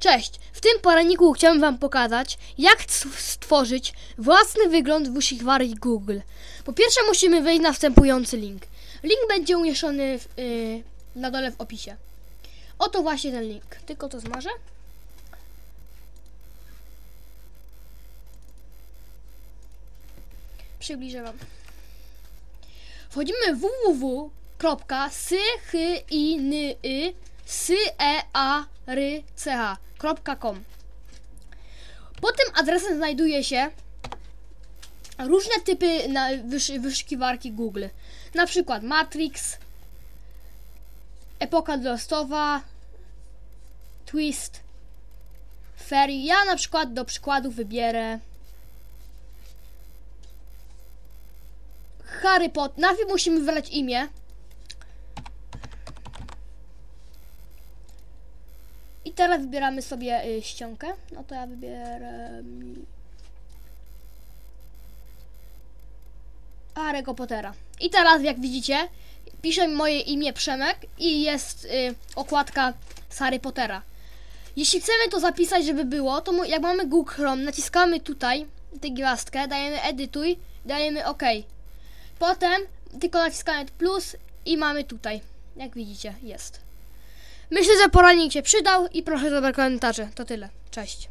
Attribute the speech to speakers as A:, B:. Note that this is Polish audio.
A: Cześć! W tym poradniku chciałem Wam pokazać, jak stworzyć własny wygląd w wyszukiwarki Google. Po pierwsze musimy wejść na wstępujący link. Link będzie umieszczony w, yy, na dole w opisie. Oto właśnie ten link. Tylko to zmarzę. Przybliżę Wam. Wchodzimy w www.sychyny.com Pod tym adresem znajduje się różne typy na wysz, wyszukiwarki Google. Na przykład Matrix, Epoka Lostowa, Twist, Fairy. Ja na przykład do przykładu wybierę Harry Potter. Najpierw musimy wybrać imię. Teraz wybieramy sobie y, ściągę. No to ja wybieram... Harry'ego Pottera. I teraz, jak widzicie, piszę moje imię Przemek i jest y, okładka z Harry Pottera. Jeśli chcemy to zapisać, żeby było, to jak mamy Google Chrome, naciskamy tutaj tę gwiazdkę, dajemy edytuj, dajemy OK. Potem tylko naciskamy plus i mamy tutaj. Jak widzicie, jest. Myślę, że poradnik się przydał i proszę za komentarze. To tyle. Cześć.